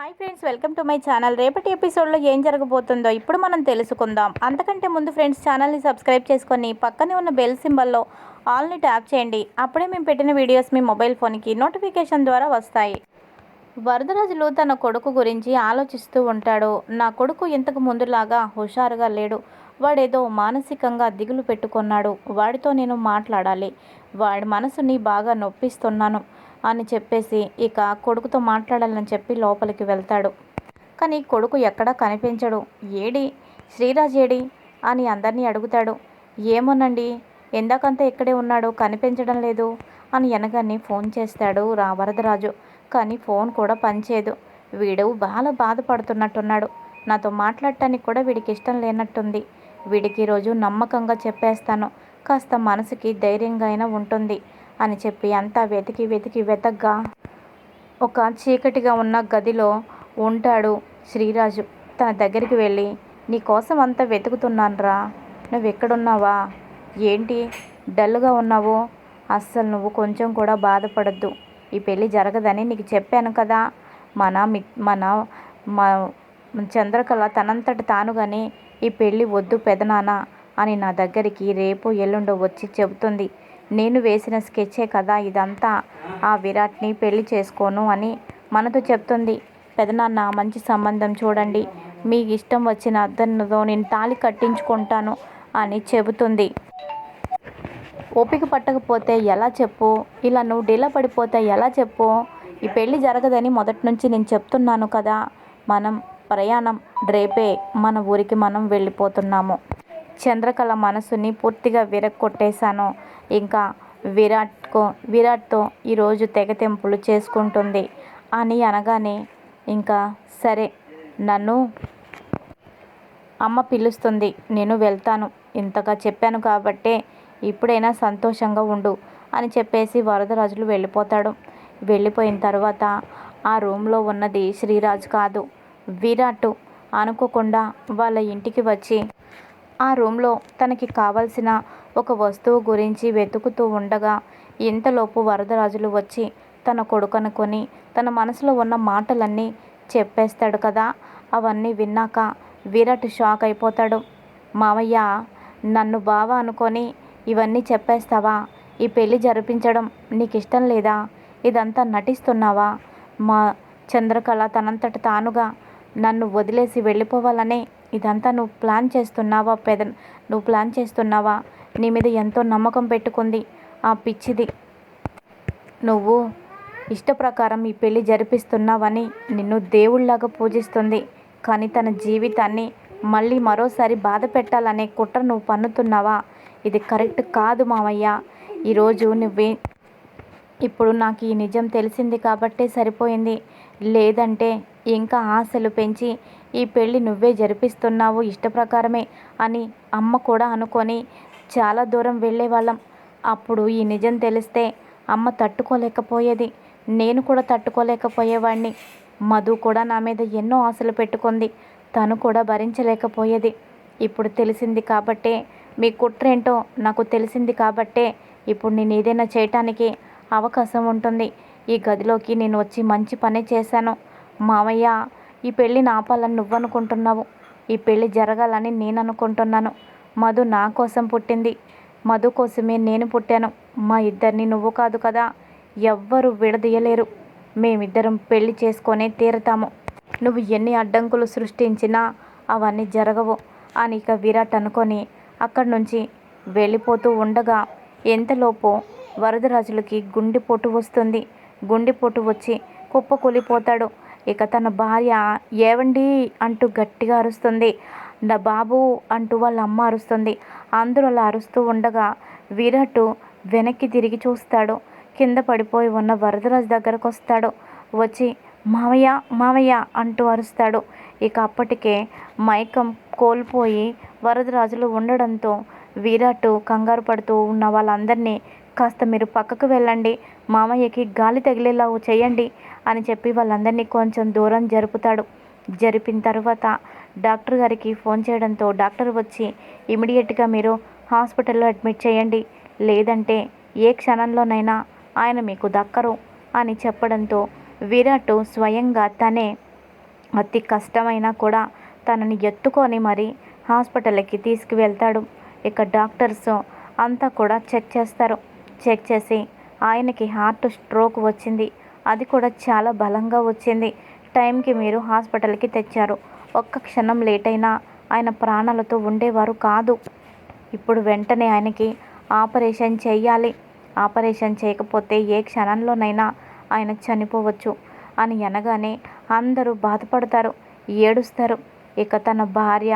Hi friends welcome to my channel. రేపటి ఎపిసోడ్లో ఏం జరగబోతుందో ఇప్పుడు మనం తెలుసుకుందాం. అంతకంటే ముందు ఫ్రెండ్స్ ఛానల్ని సబ్స్క్రైబ్ చేసుకొని పక్కనే ఉన్న బెల్ సింబల్లో ఆల్ని ట్యాప్ చేయండి. అప్పుడే మేము పెట్టిన వీడియోస్ మీ మొబైల్ ఫోన్కి నోటిఫికేషన్ ద్వారా వస్తాయి. వరదరాజులు తన కొడుకు గురించి ఆలోచిస్తూ ఉంటాడు. నా కొడుకు ఇంతకు ముందులాగా హుషారుగా లేడు. వాడేదో మానసికంగా దిగులు పెట్టుకున్నాడు. వాడితో నేను మాట్లాడాలి. వాడి మనసుని బాగా నొప్పిస్తున్నాను. అని చెప్పేసి ఇక కొడుకుతో మాట్లాడాలని చెప్పి లోపలికి వెళ్తాడు. కానీ కొడుకు ఎక్కడా కనిపించడు. ఏడి? శ్రీరాజ్ ఏడి? అని అందరినీ అడుగుతాడు. ఏమోనండి ఎందాకంతా ఇక్కడే ఉన్నాడు కనిపించడం లేదు అని వెనగాన్ని ఫోన్ చేస్తాడు రా వరదరాజు. కానీ ఫోన్ కూడా పనిచేయదు. వీడు బాగా బాధపడుతున్నట్టున్నాడు. నాతో మాట్లాడటానికి కూడా వీడికి ఇష్టం లేనట్టుంది. వీడికి ఈరోజు నమ్మకంగా చెప్పేస్తాను. కాస్త మనసుకి ధైర్యంగా అయినా ఉంటుంది. అని చెప్పి అంతా వెతికి వెతికి వెతగ్గా ఒక చీకటిగా ఉన్న గదిలో ఉంటాడు శ్రీరాజు. తన దగ్గరికి వెళ్ళి నీ కోసం అంతా వెతుకుతున్నానురా. నువ్వు ఎక్కడున్నావా ఏంటి? డల్గా ఉన్నావు? అస్సలు నువ్వు కొంచెం కూడా బాధపడద్దు. ఈ పెళ్ళి జరగదని నీకు చెప్పాను కదా. మన మి మన మా చంద్రకళ తనంతట తానుగానే ఈ పెళ్ళి వద్దు పెదనాన్న అని నా దగ్గరికి రేపు ఎల్లుండో వచ్చి చెబుతుంది. నేను వేసిన స్కెచ్చే కదా ఇదంతా. ఆ విరాట్ని పెళ్ళి చేసుకోను అని మనతో చెప్తుంది. పెదనాన్న మంచి సంబంధం చూడండి. మీకు ఇష్టం వచ్చిన అద్దన్నతో నేను తాళి కట్టించుకుంటాను అని చెబుతుంది. ఓపిక పట్టకపోతే ఎలా చెప్పు? ఇలా నువ్వు డీలా పడిపోతే ఎలా చెప్పు? ఈ పెళ్ళి జరగదని మొదటి నుంచి నేను చెప్తున్నాను కదా. మనం ప్రయాణం రేపే మన ఊరికి మనం వెళ్ళిపోతున్నాము. చంద్రకళ మనసుని పూర్తిగా విరగొట్టేశాను ఇంకా విరాట్కో విరాట్తో ఈరోజు తెగతెంపులు చేసుకుంటుంది. అని అనగానే ఇంకా సరే నన్ను అమ్మ పిలుస్తుంది. నేను వెళ్తాను. ఇంతగా చెప్పాను కాబట్టే ఇప్పుడైనా సంతోషంగా ఉండు అని చెప్పేసి వరదరాజులు వెళ్ళిపోతాడు. వెళ్ళిపోయిన తర్వాత ఆ రూమ్లో ఉన్నది శ్రీరాజ్ కాదు విరాట్ అనుకోకుండా వాళ్ళ ఇంటికి వచ్చి ఆ రూమ్లో తనకి కావలసిన ఒక వస్తువు గురించి వెతుకుతూ ఉండగా ఇంతలోపు వరదరాజులు వచ్చి తన కొడుకనుకొని తన మనసులో ఉన్న మాటలన్నీ చెప్పేస్తాడు కదా? అవన్నీ విన్నాక విరాట్ షాక్ అయిపోతాడు. మామయ్య నన్ను బావ అనుకొని ఇవన్నీ చెప్పేస్తావా? ఈ పెళ్ళి జరిపించడం నీకు ఇష్టం లేదా? ఇదంతా నటిస్తున్నావా? మా చంద్రకళ తనంతట తానుగా నన్ను వదిలేసి వెళ్ళిపోవాలనే ఇదంతా నువ్వు ప్లాన్ చేస్తున్నావా పెద నువ్వు ప్లాన్ చేస్తున్నావా? నీ మీద ఎంతో నమ్మకం పెట్టుకుంది ఆ పిచ్చిది. నువ్వు ఇష్ట ప్రకారం ఈ పెళ్ళి జరిపిస్తున్నావని నిన్ను దేవుళ్ళాగా పూజిస్తుంది. కానీ తన జీవితాన్ని మళ్ళీ మరోసారి బాధ పెట్టాలనే కుట్ర నువ్వు పన్నుతున్నావా? ఇది కరెక్ట్ కాదు మావయ్య. ఈరోజు నువ్వే ఇప్పుడు నాకు ఈ నిజం తెలిసింది కాబట్టే సరిపోయింది. లేదంటే ఇంకా ఆశలు పెంచి ఈ పెళ్ళి నువ్వే జరిపిస్తున్నావు ఇష్టప్రకారమే అని అమ్మ కూడా అనుకొని చాలా దూరం వెళ్ళేవాళ్ళం. అప్పుడు ఈ నిజం తెలిస్తే అమ్మ తట్టుకోలేకపోయేది. నేను కూడా తట్టుకోలేకపోయేవాడిని మధు కూడా నా మీద ఎన్నో ఆశలు పెట్టుకుంది. తను కూడా భరించలేకపోయేది. ఇప్పుడు తెలిసింది కాబట్టే మీ కుట్రేంటో నాకు తెలిసింది కాబట్టే ఇప్పుడు నేను ఏదైనా చేయటానికి అవకాశం ఉంటుంది. ఈ గదిలోకి నేను వచ్చి మంచి పని చేశాను. మామయ్య ఈ పెళ్ళి నాపాలని నువ్వనుకుంటున్నావు. ఈ పెళ్ళి జరగాలని నేను అనుకుంటున్నాను మధు నా కోసం పుట్టింది. మధు కోసమే నేను పుట్టాను. మా ఇద్దరిని నువ్వు కాదు కదా. ఎవ్వరు విడదీయలేరు. మేమిద్దరం పెళ్ళి చేసుకొనే తీరతాము. నువ్వు ఎన్ని అడ్డంకులు సృష్టించినా అవన్నీ జరగవు అని ఇక విరాట్ అనుకొని అక్కడి నుంచి వెళ్ళిపోతూ ఉండగా ఎంతలోపు వరదరాజులకి గుండెపోటు వస్తుంది. గుండెపోటు వచ్చి కుప్పకూలిపోతాడు. ఇక తన భార్య ఏవండి అంటూ గట్టిగా అరుస్తుంది. నా బాబు అంటూ వాళ్ళ అమ్మ అరుస్తుంది. అందరూ అలా అరుస్తూ ఉండగా విరాట్ వెనక్కి తిరిగి చూస్తాడు. కింద పడిపోయి ఉన్న వరదరాజు దగ్గరకు వస్తాడు. వచ్చి మావయ్య మావయ్య అంటూ అరుస్తాడు. ఇక అప్పటికే మైకం కోల్పోయి వరదరాజులు ఉండడంతో వీరాటు కంగారు పడుతూ ఉన్న వాళ్ళందరినీ కాస్త మీరు పక్కకు వెళ్ళండి. మామయ్యకి గాలి తగిలేలా చేయండి అని చెప్పి వాళ్ళందరినీ కొంచెం దూరం జరుపుతాడు. జరిపిన తర్వాత డాక్టర్ గారికి ఫోన్ చేయడంతో డాక్టర్ వచ్చి ఇమీడియట్గా మీరు హాస్పిటల్లో అడ్మిట్ చేయండి. లేదంటే ఏ క్షణంలోనైనా ఆయన మీకు దక్కరు అని చెప్పడంతో విరాట్ స్వయంగా తనే అతి కష్టమైనా కూడా తనని ఎత్తుకొని మరి హాస్పిటల్కి తీసుకువెళ్తాడు. ఇక డాక్టర్స్ అంతా కూడా చెక్ చేస్తారు. చెక్ చేసి ఆయనకి హార్ట్ స్ట్రోక్ వచ్చింది. అది కూడా చాలా బలంగా వచ్చింది. టైంకి మీరు హాస్పిటల్కి తెచ్చారు. ఒక్క క్షణం లేట్ అయినా ఆయన ప్రాణాలతో ఉండేవారు కాదు. ఇప్పుడు వెంటనే ఆయనకి ఆపరేషన్ చేయాలి. ఆపరేషన్ చేయకపోతే ఏ క్షణంలోనైనా ఆయన చనిపోవచ్చు అని అనగానే అందరూ బాధపడతారు ఏడుస్తారు. ఇక తన భార్య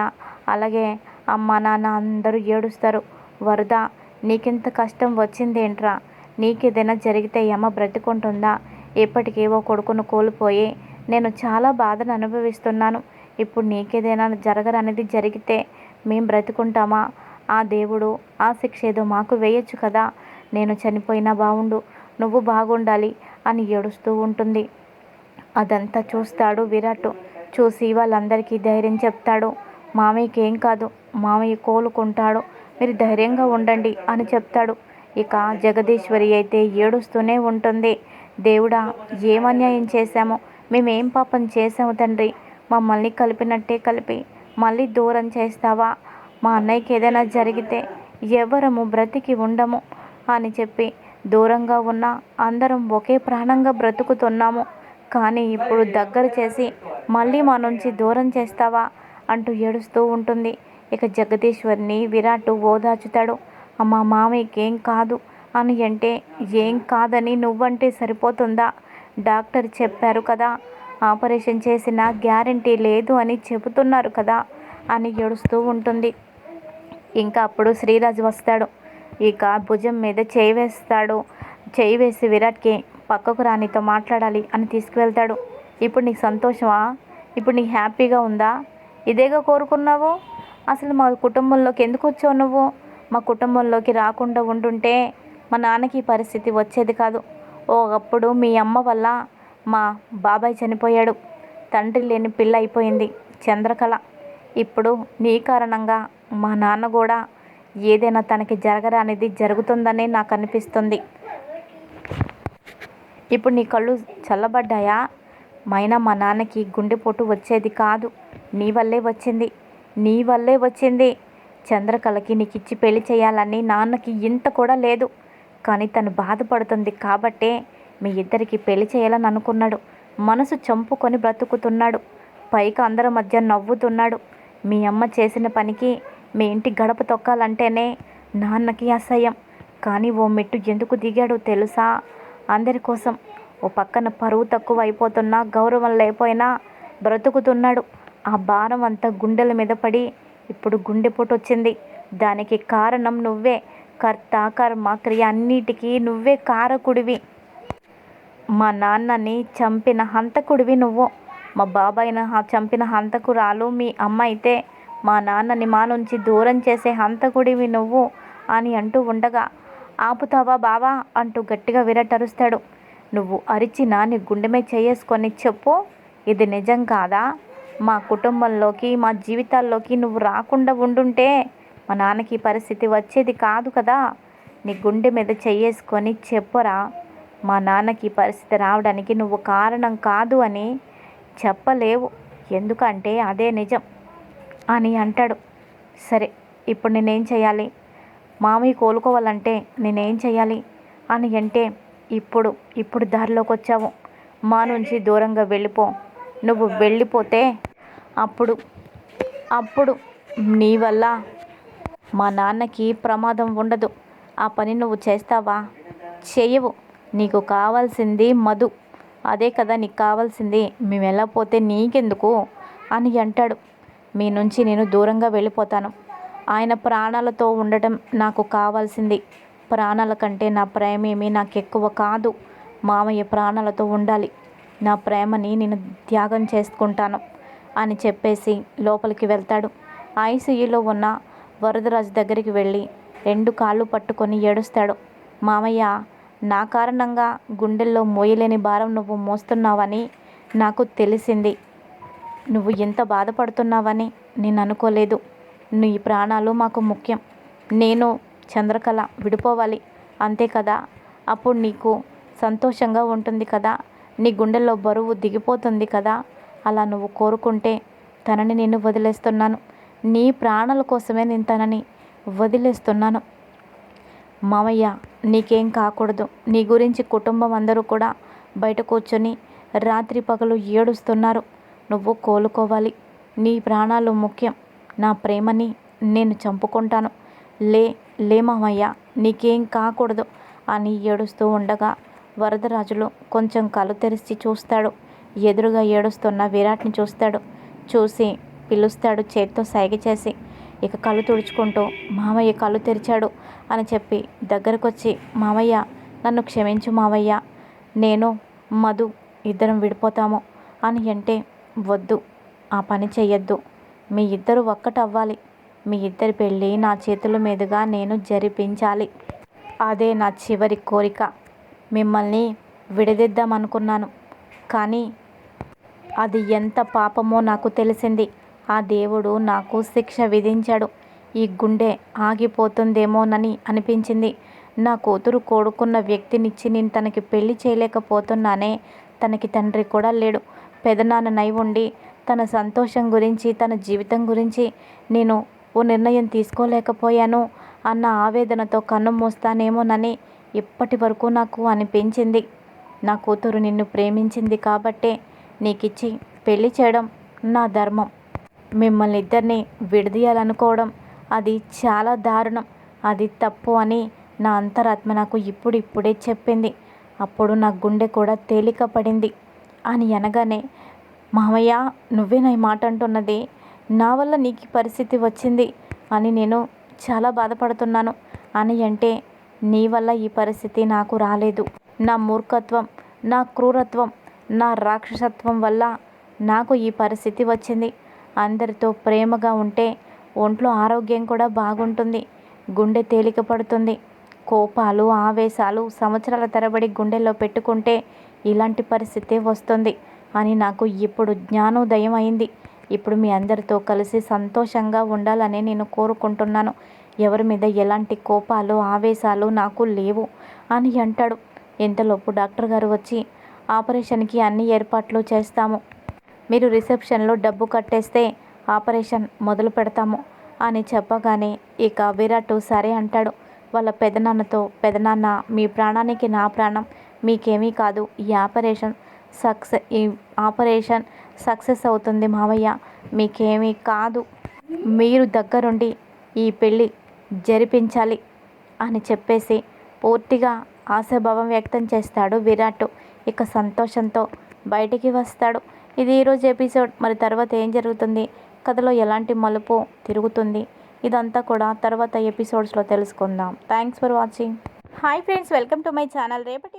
అలాగే అమ్మ నాన్న అందరూ ఏడుస్తారు. వరద నీకింత కష్టం వచ్చిందేంట్రా? నీకేదైనా జరిగితే యమ బ్రతుకుంటుందా? ఇప్పటికేవో కొడుకును కోల్పోయి నేను చాలా బాధను అనుభవిస్తున్నాను. ఇప్పుడు నీకేదైనా జరగరనేది జరిగితే మేం బ్రతుకుంటామా? ఆ దేవుడు ఆ శిక్ష ఏదో మాకు వేయొచ్చు కదా? నేను చనిపోయినా బాగుండు నువ్వు బాగుండాలి అని ఏడుస్తూ ఉంటుంది. అదంతా చూస్తాడు విరాట్. చూసి వాళ్ళందరికీ ధైర్యం చెప్తాడు. మామయ్యకి ఏం కాదు మామయ్య కోలుకుంటాడు. మీరు ధైర్యంగా ఉండండి అని చెప్తాడు. ఇక జగదీశ్వరి అయితే ఏడుస్తూనే ఉంటుంది. దేవుడా ఏమన్యాయం చేశామో? మేమేం పాపం చేసాము తండ్రి? మమ్మల్ని కలిపినట్టే కలిపి మళ్ళీ దూరం చేస్తావా? మా అన్నయ్యకి ఏదైనా జరిగితే ఎవరము బ్రతికి ఉండము అని చెప్పి దూరంగా ఉన్న అందరం ఒకే ప్రాణంగా బ్రతుకుతున్నాము. కానీ ఇప్పుడు దగ్గర చేసి మళ్ళీ మా నుంచి దూరం చేస్తావా? అంటూ ఏడుస్తూ ఉంటుంది. ఇక జగదీశ్వరిని విరాట్ ఓదార్చుతాడు. మా మామయ్యకి ఏం కాదు అని అంటే ఏం కాదని నువ్వంటే సరిపోతుందా డాక్టర్ చెప్పారు కదా. ఆపరేషన్ చేసిన గ్యారంటీ లేదు అని చెబుతున్నారు కదా అని ఏడుస్తూ ఉంటుంది. ఇంకా అప్పుడు శ్రీరాజు వస్తాడు. ఇక భుజం మీద చేయి వేస్తాడు. చేయి వేసి విరాట్కి పక్కకు రానితో మాట్లాడాలి అని తీసుకువెళ్తాడు. ఇప్పుడు నీకు సంతోషమా? ఇప్పుడు నీకు హ్యాపీగా ఉందా? ఇదేగా కోరుకున్నావు? అసలు మా కుటుంబంలోకి ఎందుకు వచ్చావు నువ్వు? మా కుటుంబంలోకి రాకుండా ఉండుంటే మా నాన్నకి ఈ పరిస్థితి వచ్చేది కాదు. ఒకప్పుడు మీ అమ్మ వల్ల మా బాబాయ్ చనిపోయాడు. తండ్రి లేని పిల్ల అయిపోయింది చంద్రకళ. ఇప్పుడు నీ కారణంగా మా నాన్న కూడా ఏదైనా తనకి జరగరానిది జరుగుతుందని నాకు అనిపిస్తుంది. ఇప్పుడు నీ కళ్ళు చల్లబడ్డాయా? మైనా మా నాన్నకి గుండెపోటు వచ్చేది కాదు. నీ వల్లే వచ్చింది. నీ వల్లే వచ్చింది. చంద్రకళకి నీకిచ్చి పెళ్ళి చేయాలని నాన్నకి ఇంత కూడా లేదు. కానీ తను బాధపడుతుంది కాబట్టే మీ ఇద్దరికి పెళ్ళి చేయాలని అనుకున్నాడు. మనసు చంపుకొని బ్రతుకుతున్నాడు. పైకి అందరి మధ్య నవ్వుతున్నాడు. మీ అమ్మ చేసిన పనికి మీ ఇంటి గడప తొక్కాలంటేనే నాన్నకి అసహ్యం. కానీ ఓ మెట్టు ఎందుకు దిగాడు తెలుసా? అందరి కోసం ఓ పక్కన పరువు తక్కువ అయిపోతున్నా గౌరవం లేకపోయినా బ్రతుకుతున్నాడు. ఆ భారం అంతా గుండెల మీద పడి ఇప్పుడు గుండెపోటు వచ్చింది. దానికి కారణం నువ్వే. కర్త కర్మ క్రియ అన్నిటికీ నువ్వే కారకుడివి. మా నాన్నని చంపిన హంతకుడివి నువ్వు. మా బాబాయిని చంపిన హంతకురాలు మీ అమ్మ అయితే మా నాన్నని మా నుంచి దూరం చేసే హంతకుడివి నువ్వు అని అంటూ ఉండగా ఆపుతావా బావా? అంటూ గట్టిగా విరటరుస్తాడు నువ్వు అరిచినా నీ గుండె మీద చేసుకొని చెప్పు. ఇది నిజం కాదా? మా కుటుంబంలోకి మా జీవితాల్లోకి నువ్వు రాకుండా ఉండుంటే మా నాన్నకి పరిస్థితి వచ్చేది కాదు కదా. నీ గుండె మీద చెయ్యేసుకొని చెప్పరా మా నాన్నకి పరిస్థితి రావడానికి నువ్వు కారణం కాదు అని చెప్పలేవు. ఎందుకంటే అదే నిజం అని అంటాడు. సరే ఇప్పుడు నేనేం చేయాలి మామయ్య కోలుకోవాలంటే నేనేం చేయాలి అని అంటే ఇప్పుడు ఇప్పుడు దారిలోకి వచ్చావు మా నుంచి దూరంగా వెళ్ళిపో. నువ్వు వెళ్ళిపోతే అప్పుడు అప్పుడు నీ వల్ల మా నాన్నకి ప్రమాదం ఉండదు. ఆ పని నువ్వు చేస్తావా? చేయవు. నీకు కావాల్సింది మధు. అదే కదా నీకు కావాల్సింది. మేము పోతే నీకెందుకు? అని అంటాడు. మీ నుంచి నేను దూరంగా వెళ్ళిపోతాను. ఆయన ప్రాణాలతో ఉండటం నాకు కావాల్సింది. ప్రాణాల కంటే నా ప్రేమ ఏమీ నాకు ఎక్కువ కాదు. మామయ్య ప్రాణాలతో ఉండాలి. నా ప్రేమని నేను త్యాగం చేసుకుంటాను అని చెప్పేసి లోపలికి వెళ్తాడు. ఐసీయూలో ఉన్న వరదరాజు దగ్గరికి వెళ్ళి రెండు కాళ్ళు పట్టుకొని ఏడుస్తాడు. మామయ్య నా కారణంగా గుండెల్లో మోయలేని భారం నువ్వు మోస్తున్నావని నాకు తెలిసింది. నువ్వు ఎంత బాధపడుతున్నావని నేను అనుకోలేదు. నీ ప్రాణాలు మాకు ముఖ్యం. నేను చంద్రకళ విడిపోవాలి. అంతే కదా? అప్పుడు నీకు సంతోషంగా ఉంటుంది కదా? నీ గుండెల్లో బరువు దిగిపోతుంది కదా. అలా నువ్వు కోరుకుంటే తనని నిన్ను వదిలేస్తున్నాను. నీ ప్రాణాల కోసమే నేను తనని వదిలేస్తున్నాను. మామయ్య నీకేం కాకూడదు. నీ గురించి కుటుంబం అందరూ కూడా బయట కూర్చొని రాత్రి పగలు ఏడుస్తున్నారు. నువ్వు కోలుకోవాలి. నీ ప్రాణాలు ముఖ్యం. నా ప్రేమని నేను చంపుకుంటాను. లే లే మామయ్య నీకేం కాకూడదు. అని ఏడుస్తూ ఉండగా వరదరాజులు కొంచెం కళ్ళు తెరిచి చూస్తాడు. ఎదురుగా ఏడుస్తున్న విరాట్ని చూస్తాడు. చూసి పిలుస్తాడు చేత్తో సైగ చేసి. ఇక కళ్ళు తుడుచుకుంటూ మామయ్య కళ్ళు తెరిచాడు అని చెప్పి దగ్గరకు వచ్చి మామయ్య నన్ను క్షమించు మావయ్య నేను మధు ఇద్దరం విడిపోతాము అని అంటే వద్దు ఆ పని చెయ్యొద్దు. మీ ఇద్దరు ఒక్కటవ్వాలి. మీ ఇద్దరి పెళ్ళి నా చేతుల మీదుగా నేను జరిపించాలి. అదే నా చివరి కోరిక. మిమ్మల్ని విడదీద్దామనుకున్నాను. కానీ అది ఎంత పాపమో నాకు తెలిసింది. ఆ దేవుడు నాకు శిక్ష విధించాడు. ఈ గుండె ఆగిపోతుందేమోనని అనిపించింది. నా కూతురు కోడుకున్న వ్యక్తినిచ్చి నేను తనకి పెళ్ళి చేయలేకపోతున్నానే తనకి తండ్రి కూడా లేడు. పెదనాన్ననై ఉండి తన సంతోషం గురించి తన జీవితం గురించి నేను ఓ నిర్ణయం తీసుకోలేకపోయాను అన్న ఆవేదనతో కన్ను మూస్తానేమోనని ఇప్పటి వరకు నాకు అనిపించింది? నా కూతురు నిన్ను ప్రేమించింది కాబట్టే నీకిచ్చి పెళ్ళి చేయడం నా ధర్మం. మిమ్మల్ని ఇద్దరిని విడదీయాలనుకోవడం అది చాలా దారుణం. అది తప్పు అని నా అంతరాత్మ నాకు ఇప్పుడు ఇప్పుడే చెప్పింది. అప్పుడు నా గుండె కూడా తేలిక పడింది అని అనగానే మామయ్య నువ్వే నా మాట అంటున్నది. నా వల్ల నీకు పరిస్థితి వచ్చింది అని నేను చాలా బాధపడుతున్నాను అని అంటే నీ వల్ల ఈ పరిస్థితి నాకు రాలేదు. నా మూర్ఖత్వం నా క్రూరత్వం నా రాక్షసత్వం వల్ల నాకు ఈ పరిస్థితి వచ్చింది. అందరితో ప్రేమగా ఉంటే ఒంట్లో ఆరోగ్యం కూడా బాగుంటుంది. గుండె తేలిక పడుతుంది. కోపాలు ఆవేశాలు సంవత్సరాల తరబడి గుండెల్లో పెట్టుకుంటే ఇలాంటి పరిస్థితి వస్తుంది అని నాకు ఇప్పుడు జ్ఞానోదయం అయింది. ఇప్పుడు మీ అందరితో కలిసి సంతోషంగా ఉండాలని నేను కోరుకుంటున్నాను. ఎవరి మీద ఎలాంటి కోపాలు ఆవేశాలు నాకు లేవు అని అంటాడు. ఇంతలోపు డాక్టర్ గారు వచ్చి ఆపరేషన్కి అన్ని ఏర్పాట్లు చేస్తాము. మీరు రిసెప్షన్లో డబ్బు కట్టేస్తే ఆపరేషన్ మొదలు పెడతాము అని చెప్పగానే ఇక విరాట్ సరే అంటాడు. వాళ్ళ పెదనాన్నతో పెదనాన్న మీ ప్రాణానికి నా ప్రాణం మీకేమీ కాదు. ఈ ఆపరేషన్ సక్సెస్ ఈ ఆపరేషన్ సక్సెస్ అవుతుంది మావయ్య. మీకేమీ కాదు. మీరు దగ్గరుండి ఈ పెళ్ళి జరిపించాలి అని చెప్పేసి పూర్తిగా ఆశాభావం వ్యక్తం చేస్తాడు విరాట్. ఇక సంతోషంతో బయటికి వస్తాడు. ఇది ఈరోజు ఎపిసోడ్. మరి తర్వాత ఏం జరుగుతుంది? కథలో ఎలాంటి మలుపు తిరుగుతుంది? ఇదంతా కూడా తర్వాత ఎపిసోడ్స్లో తెలుసుకుందాం. Thanks for watching. Hi friends welcome to my channel. రేపటి